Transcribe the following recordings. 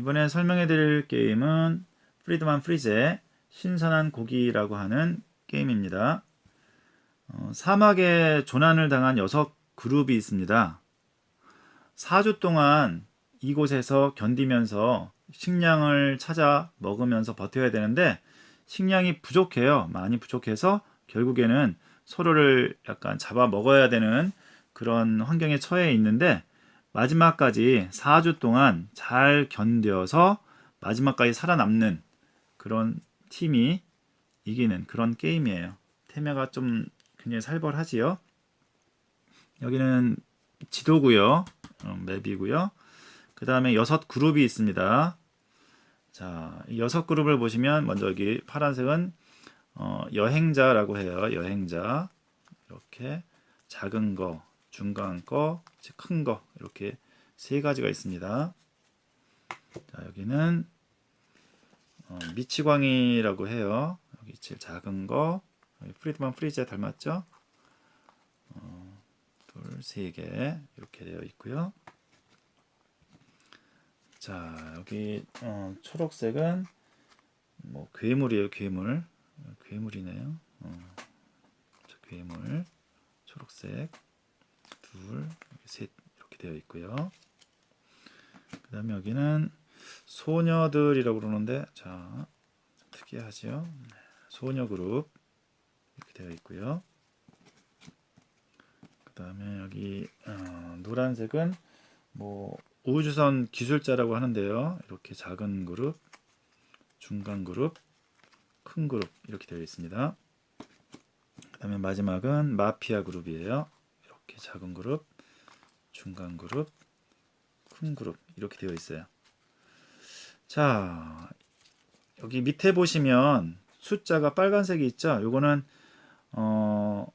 이번에 설명해 드릴 게임은 프리드만 프리제 신선한 고기라고 하는 게임입니다. 어, 사막에 조난을 당한 여섯 그룹이 있습니다. 4주 동안 이곳에서 견디면서 식량을 찾아 먹으면서 버텨야 되는데 식량이 부족해요. 많이 부족해서 결국에는 서로를 약간 잡아 먹어야 되는 그런 환경에 처해 있는데 마지막까지 4주 동안 잘 견뎌서 마지막까지 살아남는 그런 팀이 이기는 그런 게임이에요. 테마가 좀 굉장히 살벌하지요. 여기는 지도고요. 어, 맵이고요. 그 다음에 여섯 그룹이 있습니다. 자, 이 여섯 그룹을 보시면 먼저 여기 파란색은 어, 여행자라고 해요. 여행자 이렇게 작은 거, 중간 거, 큰 거 이렇게 세 가지가 있습니다. 자, 여기는 어, 미치광이라고 해요. 여기 제일 작은 거, 프리드만 프리즈에 닮았죠? 어, 둘, 세 개 이렇게 되어 있고요. 자, 여기 어, 초록색은 뭐 괴물이에요, 괴물. 어, 괴물이네요. 어, 자, 괴물, 초록색, 둘, 셋 이렇게 되어 있고요. 그 다음에 여기는 소녀들이라고 그러는데, 자, 특이하죠. 네, 소녀 그룹 이렇게 되어 있고요. 그 다음에 여기 어, 노란색은 뭐 우주선 기술자라고 하는데요. 이렇게 작은 그룹, 중간 그룹, 큰 그룹 이렇게 되어 있습니다. 그 다음에 마지막은 마피아 그룹이에요. 이렇게 작은 그룹, 중간 그룹, 큰 그룹 이렇게 되어 있어요. 자, 여기 밑에 보시면 숫자가 빨간색이 있죠. 요거는 어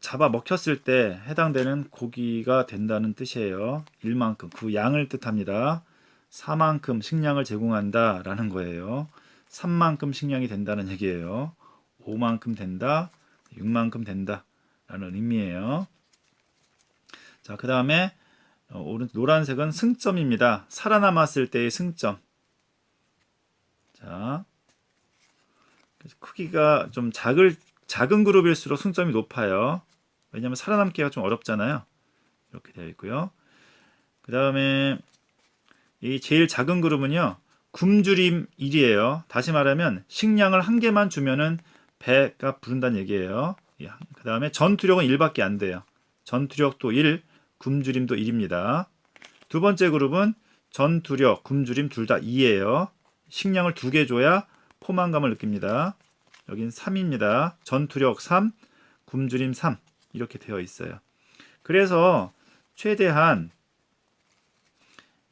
잡아 먹혔을 때 해당되는 고기가 된다는 뜻이에요. 1만큼 그 양을 뜻합니다. 4만큼 식량을 제공한다 라는 거예요. 3만큼 식량이 된다는 얘기예요. 5만큼 된다, 6만큼 된다 라는 의미예요. 자, 그 다음에 오른 노란색은 승점입니다. 살아남았을 때의 승점. 자, 크기가 좀 작을 작은 그룹일수록 승점이 높아요. 왜냐하면 살아남기가 좀 어렵잖아요. 이렇게 되어 있고요. 그 다음에 이 제일 작은 그룹은요. 굶주림 1이에요. 다시 말하면 식량을 한 개만 주면은 배가 부른다는 얘기예요. 그 다음에 전투력은 1밖에 안 돼요. 전투력도 1, 굶주림도 1입니다. 두 번째 그룹은 전투력, 굶주림 둘 다 2예요. 식량을 두 개 줘야 포만감을 느낍니다. 여긴 3입니다. 전투력 3, 굶주림 3 이렇게 되어 있어요. 그래서 최대한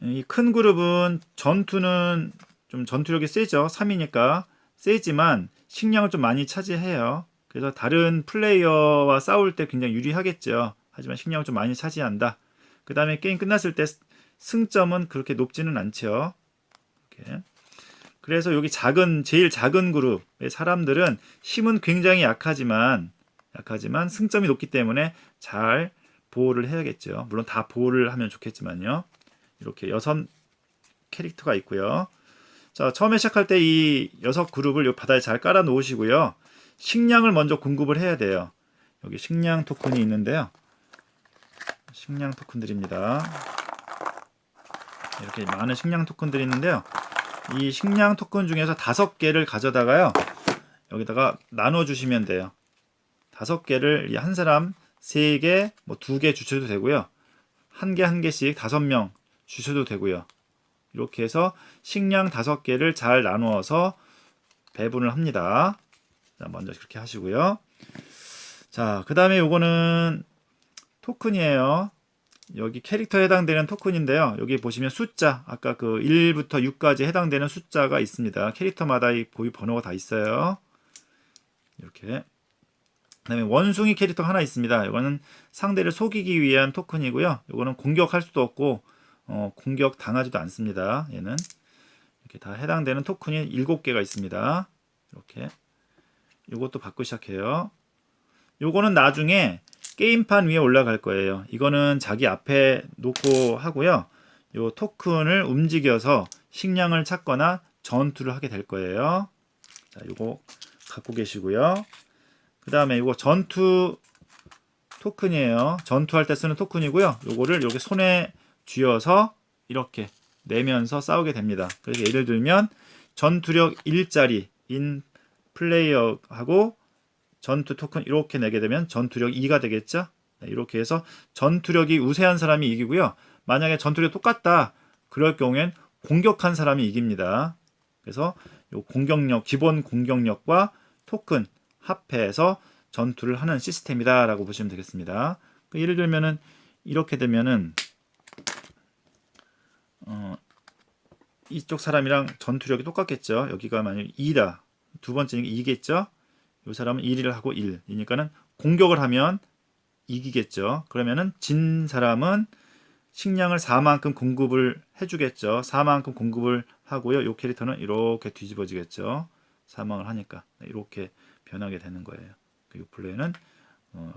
이 큰 그룹은 전투는 좀 전투력이 세죠. 3이니까 세지만 식량을 좀 많이 차지해요. 그래서 다른 플레이어와 싸울 때 굉장히 유리하겠죠. 하지만 식량을 좀 많이 차지한다. 그 다음에 게임 끝났을 때 승점은 그렇게 높지는 않죠. 이렇게. 그래서 여기 작은 제일 작은 그룹의 사람들은 힘은 굉장히 약하지만 약하지만 승점이 높기 때문에 잘 보호를 해야겠죠. 물론 다 보호를 하면 좋겠지만요. 이렇게 여섯 캐릭터가 있고요. 자, 처음에 시작할 때 이 여섯 그룹을 이 바다에 잘 깔아 놓으시고요. 식량을 먼저 공급을 해야 돼요. 여기 식량 토큰이 있는데요. 식량 토큰들입니다. 이렇게 많은 식량 토큰들이 있는데요. 이 식량 토큰 중에서 다섯 개를 가져다가요. 여기다가 나눠 주시면 돼요. 다섯 개를 한 사람 세 개, 뭐 두 개 주셔도 되고요. 한 개 한 개씩 다섯 명 주셔도 되고요. 이렇게 해서 식량 다섯 개를 잘 나누어서 배분을 합니다. 자, 먼저 그렇게 하시고요. 자, 그 다음에 요거는 토큰이에요. 여기 캐릭터에 해당되는 토큰인데요. 여기 보시면 숫자, 아까 그 1부터 6까지 해당되는 숫자가 있습니다. 캐릭터마다 이 보유 번호가 다 있어요. 이렇게. 그 다음에 원숭이 캐릭터 하나 있습니다. 이거는 상대를 속이기 위한 토큰이고요. 이거는 공격할 수도 없고 어, 공격 당하지도 않습니다. 얘는 이렇게 다 해당되는 토큰이 7개가 있습니다. 이렇게. 이것도 받고 시작해요. 요거는 나중에 게임판 위에 올라갈 거예요. 이거는 자기 앞에 놓고 하고요. 요 토큰을 움직여서 식량을 찾거나 전투를 하게 될 거예요. 자, 요거 갖고 계시고요. 그 다음에 이거 전투 토큰이에요. 전투할 때 쓰는 토큰이고요. 요거를 이렇게 손에 쥐어서 이렇게 내면서 싸우게 됩니다. 그래서 예를 들면 전투력 1짜리인 플레이어하고 전투 토큰 이렇게 내게 되면 전투력 2가 되겠죠? 네, 이렇게 해서 전투력이 우세한 사람이 이기고요. 만약에 전투력이 똑같다. 그럴 경우엔 공격한 사람이 이깁니다. 그래서 요 공격력, 기본 공격력과 토큰 합해서 전투를 하는 시스템이다라고 보시면 되겠습니다. 그 예를 들면은 이렇게 되면은 어, 이쪽 사람이랑 전투력이 똑같겠죠. 여기가 만약 2다. 두 번째는 2겠죠. 이 사람은 1을 하고 1이니까는 공격을 하면 이기겠죠. 그러면은 진 사람은 식량을 4만큼 공급을 해주겠죠. 4만큼 공급을 하고요. 이 캐릭터는 이렇게 뒤집어지겠죠. 사망을 하니까 네, 이렇게 변하게 되는 거예요. 이 플레이는 어,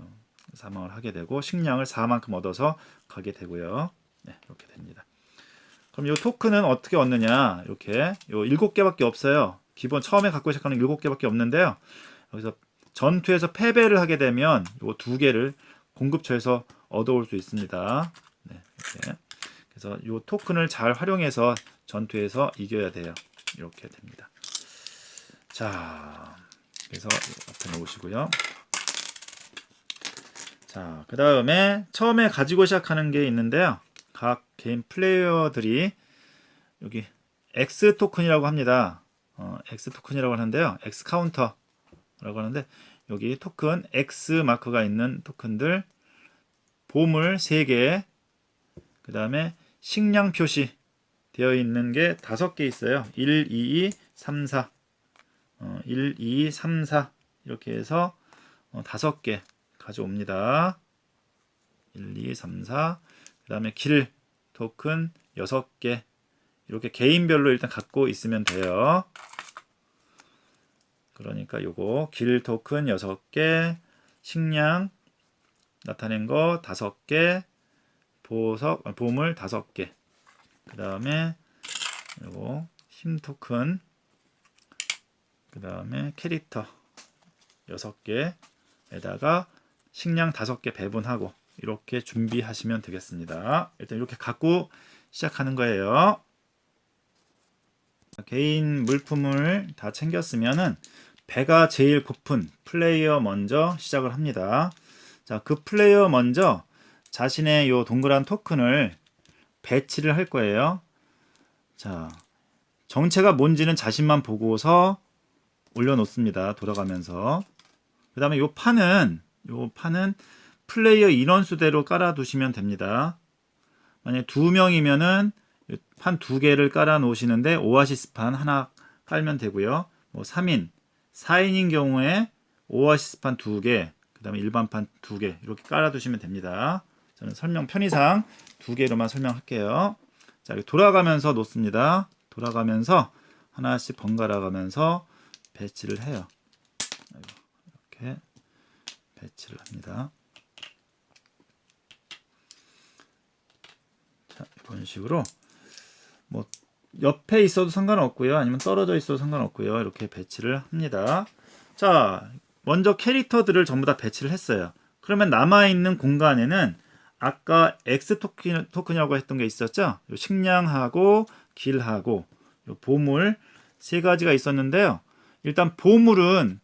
사망을 하게 되고 식량을 4만큼 얻어서 가게 되고요. 네, 이렇게 됩니다. 그럼 이 토큰은 어떻게 얻느냐? 이렇게 요 7개밖에 없어요. 기본 처음에 갖고 시작하는 7개밖에 없는데요. 여기서 전투에서 패배를 하게 되면 요두 개를 공급처에서 얻어올 수 있습니다. 네. 그래서 이 토큰을 잘 활용해서 전투에서 이겨야 돼요. 이렇게 됩니다. 자, 그래서 앞에 놓으시고요. 자, 그 다음에 처음에 가지고 시작하는 게 있는데요. 각 개인 플레이어들이 여기 X 토큰이라고 합니다. 어, X 토큰이라고 하는데요. X 카운터라고 하는데 여기 토큰 X 마크가 있는 토큰들 보물 3개 그 다음에 식량 표시 되어 있는 게 다섯 개 있어요. 1, 2, 3, 4 어, 1, 2, 3, 4 이렇게 해서 어, 다섯 개 가져옵니다. 1, 2, 3, 4. 그 다음에 길 토큰 6개. 이렇게 개인별로 일단 갖고 있으면 돼요. 그러니까 요거 길 토큰 6개, 식량 나타낸 거 5개, 보석, 아, 보물 5개. 그 다음에 요거 힘 토큰 그 다음에 캐릭터 6개에다가 식량 5개 배분하고 이렇게 준비하시면 되겠습니다. 일단 이렇게 갖고 시작하는 거예요. 개인 물품을 다 챙겼으면은 배가 제일 고픈 플레이어 먼저 시작을 합니다. 자, 그 플레이어 먼저 자신의 요 동그란 토큰을 배치를 할 거예요. 자, 정체가 뭔지는 자신만 보고서 올려놓습니다. 돌아가면서. 그 다음에 요 판은, 요 판은 플레이어 인원수대로 깔아두시면 됩니다. 만약에 두 명이면은 판 두 개를 깔아 놓으시는데 오아시스 판 하나 깔면 되고요. 뭐 3인, 4인인 경우에 오아시스 판 두 개, 그 다음에 일반 판 두 개 이렇게 깔아 두시면 됩니다. 저는 설명 편의상 두 개로만 설명할게요. 자, 이렇게 돌아가면서 놓습니다. 돌아가면서 하나씩 번갈아 가면서 배치를 해요. 이렇게 배치를 합니다. 자, 이런 식으로 뭐 옆에 있어도 상관없고요. 아니면 떨어져 있어도 상관없고요. 이렇게 배치를 합니다. 자, 먼저 캐릭터들을 전부 다 배치를 했어요. 그러면 남아있는 공간에는 아까 X 토큰, 토큰이라고 했던 게 있었죠? 요 식량하고 길하고 요 보물 세 가지가 있었는데요. 일단 보물은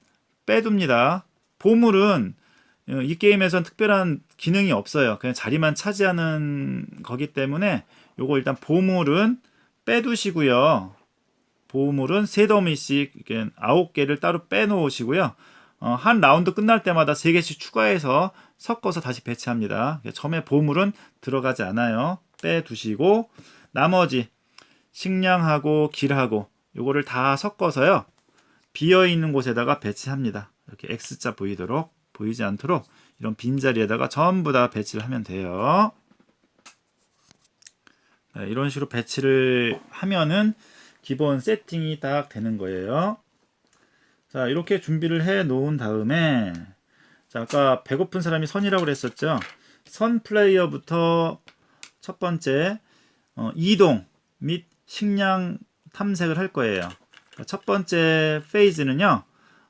빼둡니다. 보물은 어, 이 게임에선 특별한 기능이 없어요. 그냥 자리만 차지하는 거기 때문에 요거 일단 보물은 빼두시고요. 보물은 세 더미씩 이렇게 아홉 개를 따로 빼놓으시고요. 어, 한 라운드 끝날 때마다 세 개씩 추가해서 섞어서 다시 배치합니다. 처음에 보물은 들어가지 않아요. 빼두시고 나머지 식량하고 길하고 요거를 다 섞어서요. 비어 있는 곳에다가 배치합니다. 이렇게 X자 보이도록 보이지 않도록 이런 빈자리에다가 전부 다 배치를 하면 돼요. 네, 이런 식으로 배치를 하면은 기본 세팅이 딱 되는 거예요. 자, 이렇게 준비를 해 놓은 다음에 자, 아까 배고픈 사람이 선이라고 그랬었죠. 선 플레이어부터 첫 번째 어, 이동 및 식량 탐색을 할 거예요. 첫 번째 페이즈는요.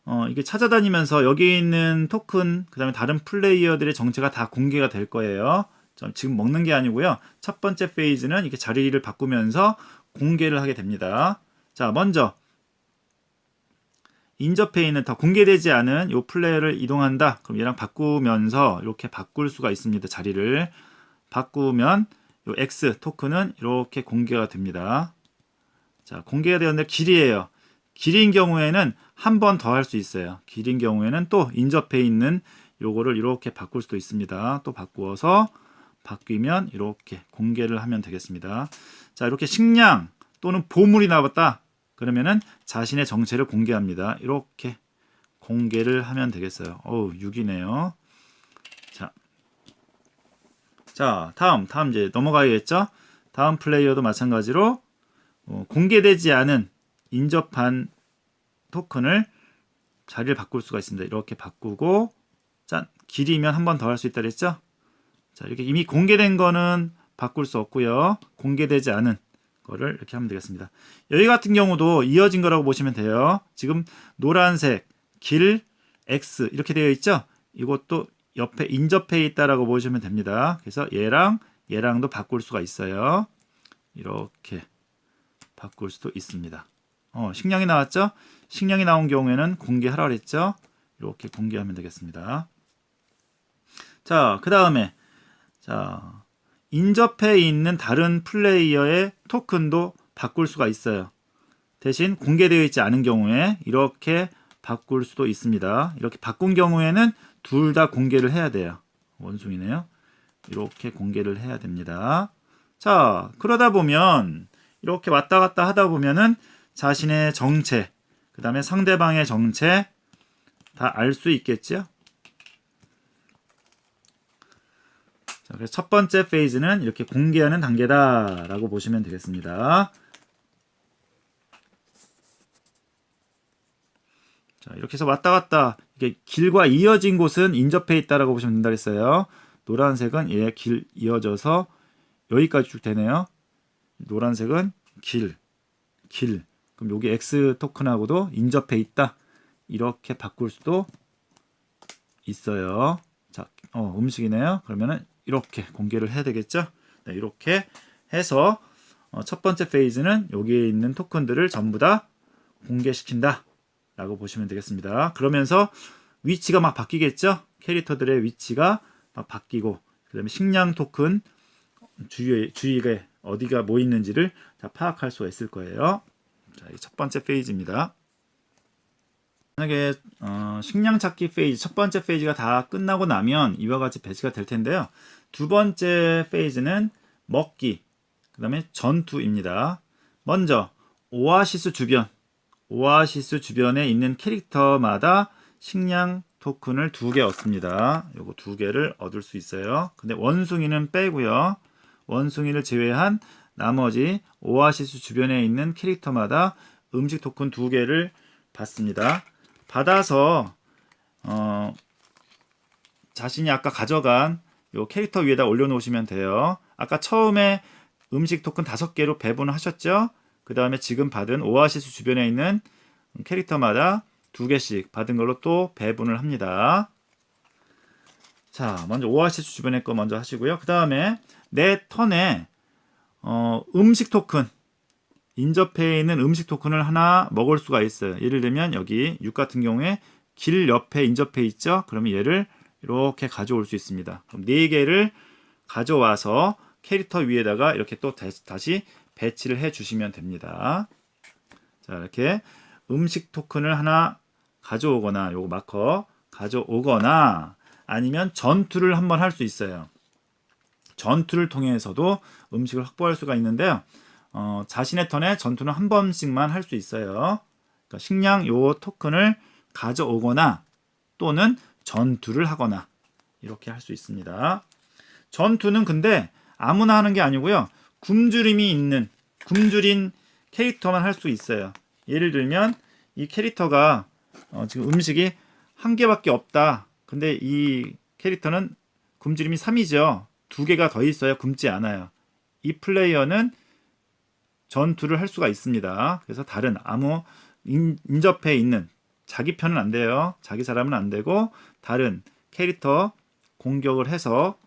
어, 이게 찾아다니면서 여기 있는 토큰, 그 다음에 다른 플레이어들의 정체가 다 공개가 될 거예요. 좀 지금 먹는 게 아니고요. 첫 번째 페이즈는 이렇게 자리를 바꾸면서 공개를 하게 됩니다. 자, 먼저 인접해 더 공개되지 않은 이 플레이어를 이동한다. 그럼 얘랑 바꾸면서 이렇게 바꿀 수가 있습니다. 자리를 바꾸면 이 X 토큰은 이렇게 공개가 됩니다. 자, 공개가 되었는데 길이에요. 길인 경우에는 한 번 더 할 수 있어요. 길인 경우에는 또 인접해 있는 요거를 이렇게 바꿀 수도 있습니다. 또 바꾸어서 바뀌면 이렇게 공개를 하면 되겠습니다. 자, 이렇게 식량 또는 보물이 나왔다. 그러면은 자신의 정체를 공개합니다. 이렇게 공개를 하면 되겠어요. 어우, 6이네요. 자. 자, 다음, 다음 이제 넘어가야겠죠? 다음 플레이어도 마찬가지로 어, 공개되지 않은 인접한 토큰을 자리를 바꿀 수가 있습니다. 이렇게 바꾸고 짠 길이면 한 번 더 할 수 있다 그랬죠? 자 이렇게 이미 공개된 거는 바꿀 수 없고요. 공개되지 않은 거를 이렇게 하면 되겠습니다. 여기 같은 경우도 이어진 거라고 보시면 돼요. 지금 노란색 길 X 이렇게 되어 있죠? 이것도 옆에 인접해 있다라고 보시면 됩니다. 그래서 얘랑 얘랑도 바꿀 수가 있어요. 이렇게 바꿀 수도 있습니다. 어, 식량이 나왔죠? 식량이 나온 경우에는 공개하라 그랬죠? 이렇게 공개하면 되겠습니다. 자, 그 다음에 자 인접해 있는 다른 플레이어의 토큰도 바꿀 수가 있어요. 대신 공개되어 있지 않은 경우에 이렇게 바꿀 수도 있습니다. 이렇게 바꾼 경우에는 둘 다 공개를 해야 돼요. 원숭이네요. 이렇게 공개를 해야 됩니다. 자, 그러다 보면 이렇게 왔다 갔다 하다 보면은 자신의 정체, 그 다음에 상대방의 정체 다 알 수 있겠죠? 자, 그래서 첫 번째 페이지는 이렇게 공개하는 단계다라고 보시면 되겠습니다. 자, 이렇게 해서 왔다 갔다 이게 길과 이어진 곳은 인접해 있다라고 보시면 된다 그랬어요. 노란색은 얘 길 이어져서 여기까지 쭉 되네요. 노란색은 길, 길. 그럼 여기 X 토큰하고도 인접해 있다. 이렇게 바꿀 수도 있어요. 자, 어, 음식이네요. 그러면은 이렇게 공개를 해야 되겠죠? 네, 이렇게 해서 어, 첫 번째 페이지는 여기에 있는 토큰들을 전부 다 공개시킨다. 라고 보시면 되겠습니다. 그러면서 위치가 막 바뀌겠죠? 캐릭터들의 위치가 막 바뀌고, 그 다음에 식량 토큰 주위에, 주위에 어디가 뭐 있는지를 다 파악할 수가 있을 거예요. 자, 첫 번째 페이지입니다. 만약에 어, 식량 찾기 페이지 첫 번째 페이지가 다 끝나고 나면 이와 같이 배치가 될 텐데요. 두 번째 페이지는 먹기, 그 다음에 전투입니다. 먼저 오아시스 주변, 오아시스 주변에 있는 캐릭터마다 식량 토큰을 두 개 얻습니다. 요거 두 개를 얻을 수 있어요. 근데 원숭이는 빼고요. 원숭이를 제외한 나머지 오아시스 주변에 있는 캐릭터마다 음식 토큰 두 개를 받습니다. 받아서 어, 자신이 아까 가져간 요 캐릭터 위에다 올려놓으시면 돼요. 아까 처음에 음식 토큰 다섯 개로 배분을 하셨죠? 그 다음에 지금 받은 오아시스 주변에 있는 캐릭터마다 두 개씩 받은 걸로 또 배분을 합니다. 자, 먼저 오아시스 주변에 거 먼저 하시고요. 그 다음에 내 턴에 어, 음식 토큰 인접해 있는 음식 토큰을 하나 먹을 수가 있어요. 예를 들면 여기 6 같은 경우에 길 옆에 인접해 있죠. 그러면 얘를 이렇게 가져올 수 있습니다. 그럼 4개를 가져와서 캐릭터 위에다가 이렇게 또 다시 배치를 해 주시면 됩니다. 자, 이렇게 음식 토큰을 하나 가져오거나 요거 마커 가져오거나 아니면 전투를 한번 할 수 있어요. 전투를 통해서도 음식을 확보할 수가 있는데요. 어, 자신의 턴에 전투는 한 번씩만 할 수 있어요. 그러니까 식량 요 토큰을 가져오거나 또는 전투를 하거나 이렇게 할 수 있습니다. 전투는 근데 아무나 하는 게 아니고요. 굶주림이 있는 굶주린 캐릭터만 할 수 있어요. 예를 들면 이 캐릭터가 어, 지금 음식이 한 개밖에 없다. 근데 이 캐릭터는 굶주림이 3이죠. 두 개가 더 있어요. 굶지 않아요. 이 플레이어는 전투를 할 수가 있습니다. 그래서 다른 아무 인, 인접해 있는 자기 편은 안 돼요. 자기 사람은 안 되고 다른 캐릭터 공격을 해서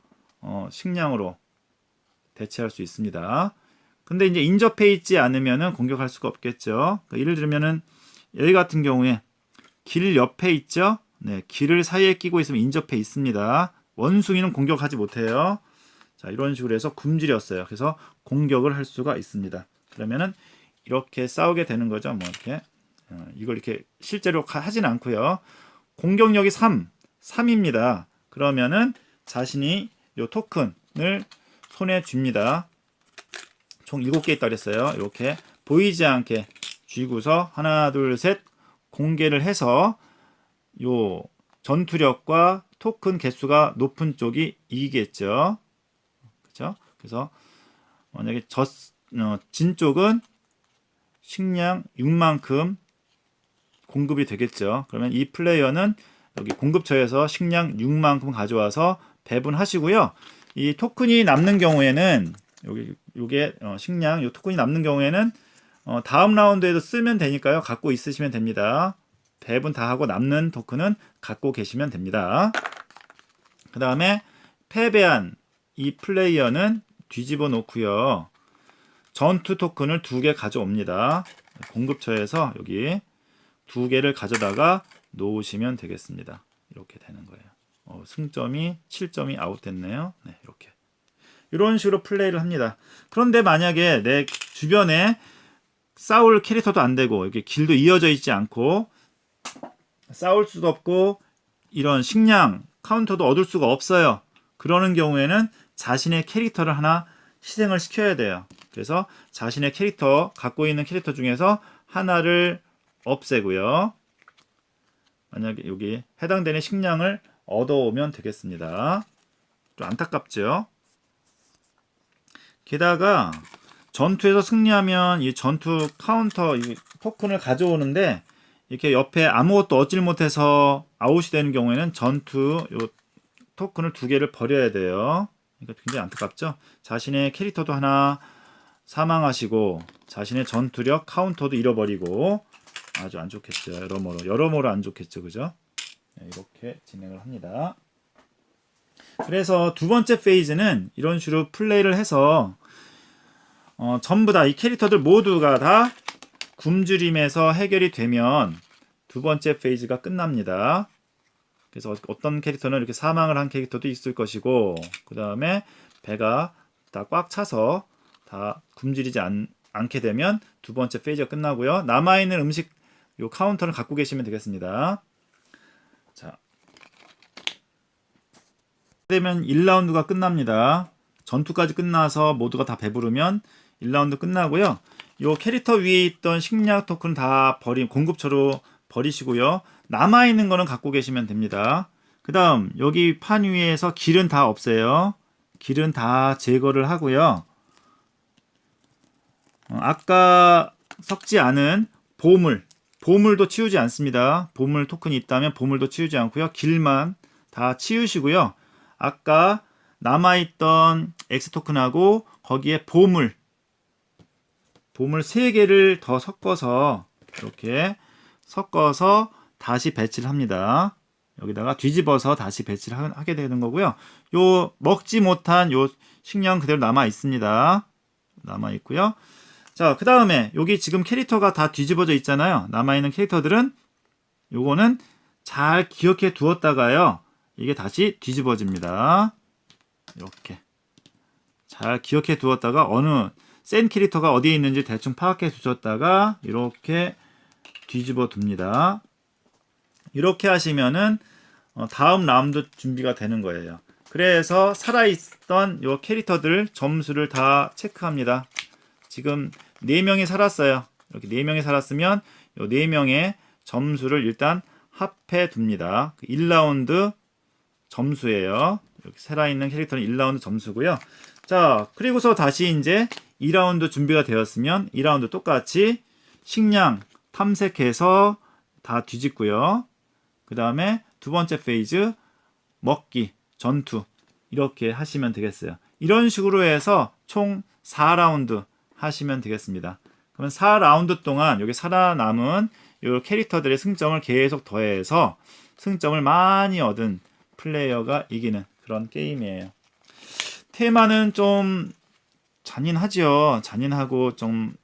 어, 식량으로 대체할 수 있습니다. 근데 이제 인접해 있지 않으면은 공격할 수가 없겠죠. 그러니까 예를 들면은 여기 같은 경우에 길 옆에 있죠. 네, 길을 사이에 끼고 있으면 인접해 있습니다. 원숭이는 공격하지 못해요. 자, 이런 식으로 해서 굶주렸어요. 그래서 공격을 할 수가 있습니다. 그러면은 이렇게 싸우게 되는 거죠. 뭐 이렇게 어, 이걸 이렇게 실제로 가- 하진 않고요. 공격력이 3, 3입니다. 그러면은 자신이 요 토큰을 손에 쥡니다. 총 7개 있다 그랬어요. 이렇게 보이지 않게 쥐고서 하나, 둘, 셋 공개를 해서 요 전투력과 토큰 개수가 높은 쪽이 이기겠죠. 그렇죠? 그래서 만약에 졌, 어, 진 쪽은 식량 6만큼 공급이 되겠죠. 그러면 이 플레이어는 여기 공급처에서 식량 6만큼 가져와서 배분하시고요. 이 토큰이 남는 경우에는 여기 요게 어, 식량 요 토큰이 남는 경우에는 어, 다음 라운드에도 쓰면 되니까요. 갖고 있으시면 됩니다. 배분 다 하고 남는 토큰은 갖고 계시면 됩니다. 그 다음에 패배한 이 플레이어는 뒤집어 놓고요. 전투 토큰을 두 개 가져옵니다. 공급처에서 여기 두 개를 가져다가 놓으시면 되겠습니다. 이렇게 되는 거예요. 어, 승점이 7점이 아웃됐네요. 네, 이렇게. 이런 식으로 플레이를 합니다. 그런데 만약에 내 주변에 싸울 캐릭터도 안 되고 이렇게 길도 이어져 있지 않고 싸울 수도 없고 이런 식량 카운터도 얻을 수가 없어요. 그러는 경우에는 자신의 캐릭터를 하나 희생을 시켜야 돼요. 그래서 자신의 캐릭터 갖고 있는 캐릭터 중에서 하나를 없애고요. 만약에 여기 해당되는 식량을 얻어오면 되겠습니다. 좀 안타깝죠? 게다가 전투에서 승리하면 이 전투 카운터 이 토큰을 가져오는데 이렇게 옆에 아무것도 얻질 못해서 아웃이 되는 경우에는 전투 요 토큰을 두 개를 버려야 돼요. 그러니까 굉장히 안타깝죠. 자신의 캐릭터도 하나 사망하시고 자신의 전투력 카운터도 잃어버리고 아주 안 좋겠죠. 여러모로 여러모로 안 좋겠죠, 그죠? 네, 이렇게 진행을 합니다. 그래서 두 번째 페이지는 이런 식으로 플레이를 해서 어, 전부 다 이 캐릭터들 모두가 다 굶주림에서 해결이 되면 두 번째 페이지가 끝납니다. 그래서 어떤 캐릭터는 이렇게 사망을 한 캐릭터도 있을 것이고 그 다음에 배가 다 꽉 차서 다 굶주리지 않, 않게 되면 두 번째 페이지가 끝나고요. 남아있는 음식 요 카운터를 갖고 계시면 되겠습니다. 자. 되면 1라운드가 끝납니다. 전투까지 끝나서 모두가 다 배부르면 1라운드 끝나고요. 요 캐릭터 위에 있던 식량 토큰 다 버리 공급처로 버리시고요. 남아 있는 거는 갖고 계시면 됩니다. 그 다음 여기 판 위에서 길은 다 없애요. 길은 다 제거를 하고요. 어, 아까 섞지 않은 보물, 보물도 치우지 않습니다. 보물 토큰이 있다면 보물도 치우지 않고요. 길만 다 치우시고요. 아까 남아있던 X 토큰하고 거기에 보물, 보물 3개를 더 섞어서 이렇게 섞어서 다시 배치를 합니다. 여기다가 뒤집어서 다시 배치를 하- 하게 되는 거고요. 요 먹지 못한 요 식량 그대로 남아 있습니다. 남아 있고요. 자, 그 다음에 여기 지금 캐릭터가 다 뒤집어져 있잖아요. 남아있는 캐릭터들은 요거는 잘 기억해 두었다가요. 이게 다시 뒤집어집니다. 이렇게. 잘 기억해 두었다가 어느 센 캐릭터가 어디에 있는지 대충 파악해 두셨다가 이렇게 뒤집어 둡니다. 이렇게 하시면은 어, 다음 라운드 준비가 되는 거예요. 그래서 살아있던 요 캐릭터들 점수를 다 체크합니다. 지금 4명이 살았어요. 이렇게 4명이 살았으면 요 4명의 점수를 일단 합해 둡니다. 1라운드 점수예요. 이렇게 살아있는 캐릭터는 1라운드 점수고요. 자, 그리고서 다시 이제 2라운드 준비가 되었으면 2라운드 똑같이 식량 탐색해서 다 뒤집고요. 그 다음에 두 번째 페이즈 먹기, 전투 이렇게 하시면 되겠어요. 이런 식으로 해서 총 4라운드 하시면 되겠습니다. 그러면 4라운드 동안 여기 살아남은 요 캐릭터들의 승점을 계속 더해서 승점을 많이 얻은 플레이어가 이기는 그런 게임이에요. 테마는 좀 잔인하지요. 잔인하고 좀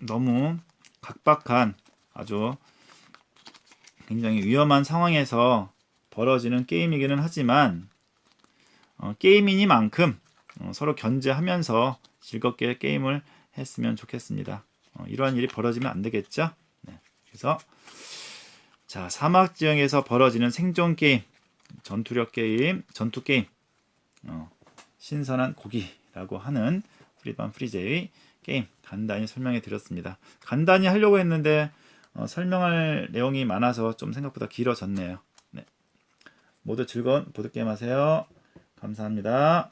너무 각박한 아주 굉장히 위험한 상황에서 벌어지는 게임이기는 하지만 어, 게임이니만큼 어, 서로 견제하면서 즐겁게 게임을 했으면 좋겠습니다. 어, 이러한 일이 벌어지면 안 되겠죠. 네. 그래서 자 사막 지형에서 벌어지는 생존 게임, 전투력 게임, 전투 게임, 어, 신선한 고기라고 하는 프리반 프리제의 게임 간단히 설명해 드렸습니다. 간단히 하려고 했는데 어, 설명할 내용이 많아서 좀 생각보다 길어졌네요. 네. 모두 즐거운 보드게임 하세요. 감사합니다.